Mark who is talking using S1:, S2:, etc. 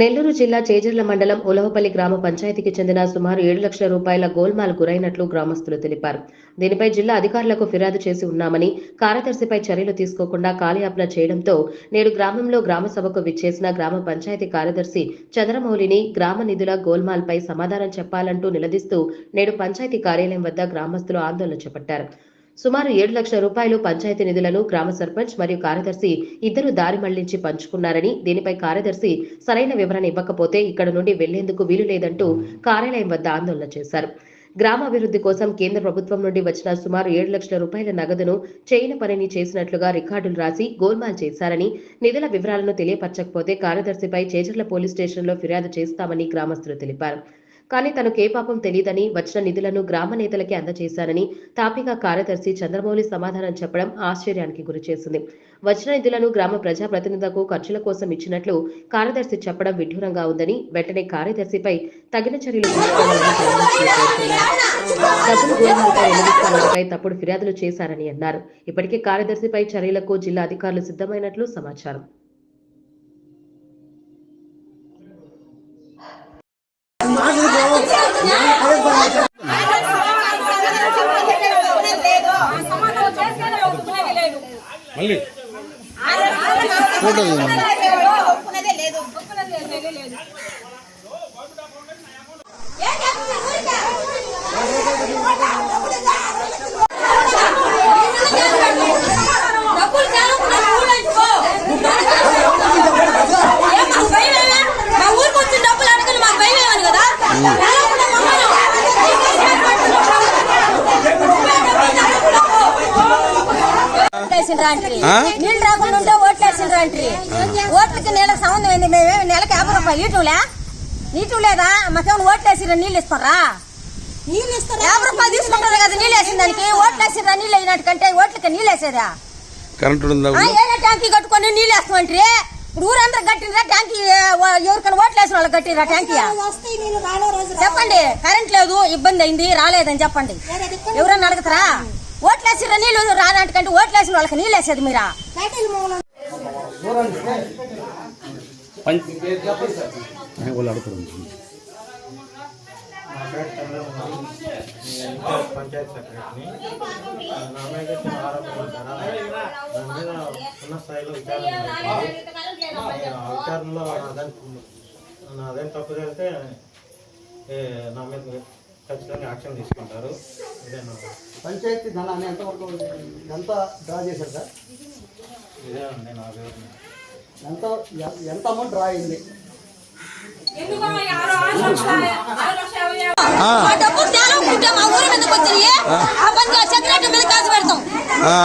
S1: నెల్లూరు జిల్లా చేజర్ల మండలం ఉలవపల్లి గ్రామ పంచాయతీకి చెందిన సుమారు ఏడు లక్షల రూపాయల గోల్మాల్ గురైనట్లు గ్రామస్తులు తెలిపారు. దీనిపై జిల్లా అధికారులకు ఫిర్యాదు చేసి ఉన్నామని కార్యదర్శిపై చర్యలు తీసుకోకుండా కాలయాపన చేయడంతో నేడు గ్రామంలో గ్రామ సభకు విచ్చేసిన గ్రామ పంచాయతీ కార్యదర్శి చంద్రమౌళిని గ్రామ నిధుల గోల్మాల్పై సమాధానం చెప్పాలంటూ నిలదీస్తూ నేడు పంచాయతీ కార్యాలయం వద్ద గ్రామస్తులు ఆందోళన చేపట్టారు. సుమారు ఏడు లక్షల రూపాయలు పంచాయతీ నిధులను గ్రామ సర్పంచ్ మరియు కార్యదర్శి ఇద్దరు దారి మళ్ళించి పంచుకున్నారని దీనిపై కార్యదర్శి సరైన వివరణ ఇవ్వకపోతే ఇక్కడ నుండి వెళ్ళేందుకు వీలు లేదంటూ కార్యాలయం వద్ద ఆందోళన చేశారు. గ్రామాభివృద్ధి కోసం కేంద్ర ప్రభుత్వం నుండి వచ్చిన సుమారు ఏడు లక్షల రూపాయల నగదును చేయని పనిని చేసినట్లుగా రికార్డులు రాసి గోల్మాల్ చేశారని నిధుల వివరాలను తెలియపరచకపోతే కార్యదర్శిపై చేజర్ల పోలీస్ స్టేషన్లో ఫిర్యాదు చేస్తామని గ్రామస్తులు తెలిపారు. కానీ తనకు ఏ పాపం తెలియదని వచ్చిన నిధులను గ్రామ నేతలకి అందజేశానని తాపిగా కార్యదర్శి చంద్రమౌళి సమాధానం చెప్పడం ఆశ్చర్యానికి గురిచేసింది. వచ్చిన నిధులను గ్రామ ప్రజాప్రతినిధులకు ఖర్చుల కోసం ఇచ్చినట్లు కార్యదర్శి చెప్పడం విడ్డూరంగా ఉందని వెంటనే కార్యదర్శిపై తగిన చర్యలు తీసుకోవాలని తప్పుడు ఫిర్యాదులు చేశారని అన్నారు. ఇప్పటికే కార్యదర్శిపై చర్యలకు జిల్లా అధికారులు సిద్ధమైనట్లు సమాచారం.
S2: మళ్ళీ
S3: ఒప్పుకునేదే లేదు ఓట్లేసిండ్రాంట్రీ. నీళ్ళు రాకుండా ఉంటే ఓట్లేసిండ్రాంట్రీ. ఓట్లకి నెలకు సంబంధం ఏంది? మేమేమి నెలకి యాభై రూపాయలు ఇటులే నీటు లేదా? మాకేమైనా ఓట్లేసిరా నీళ్ళు ఇస్తారా? నీళ్ళు ఇస్తారా? యాభై రూపాయలు తీసుకుంటారు కదా నీళ్ళు వేసిన దానికి. ఓట్లేసిరా నీళ్ళు అయినట్టు కంటే ఓట్లకి నీళ్ళు వేసేదా?
S2: కరెంటు
S3: ఏదో ట్యాంకీ కట్టుకొని నీళ్ళు వేస్తామంటే ఇప్పుడు ఊరందరూ కట్టినరా ట్యాంకీ ఎవరికైనా ఓట్లు వేసిన వాళ్ళకి కట్టిరా ట్యాంకీ. చెప్పండి. కరెంట్ లేదు ఇబ్బంది అయింది రాలేదని చెప్పండి. ఎవరన్నా అడుగుతారా? ఓట్లు వేసిరా నీళ్ళు? రానట్టుకంటే ఓట్లు వేసిన వాళ్ళకి నీళ్ళు వేసేది మీరా?
S4: పంచాయత్ సెక్రటరీని ఆరోపణలు ఉన్న స్థాయిలో విచారణ విచారణలో నాదని నాదేం తప్పు చేస్తే ఏ, నా మీద ఖచ్చితంగా యాక్షన్ తీసుకుంటారు.
S5: పంచాయతీ ధనాన్ని ఎంతవరకు ఎంత డ్రా చేశారు సార్?
S4: ఇదే అండి నా
S5: ఎంత ఎంత అమౌంట్ డ్రా అయింది?
S3: ఆ డబ్బులు తేలకుంటే మా ఊరి మీదకి వచ్చినాయి ఆ పని సెక్రటరీ మీద కాసు పెడతాం ఆ,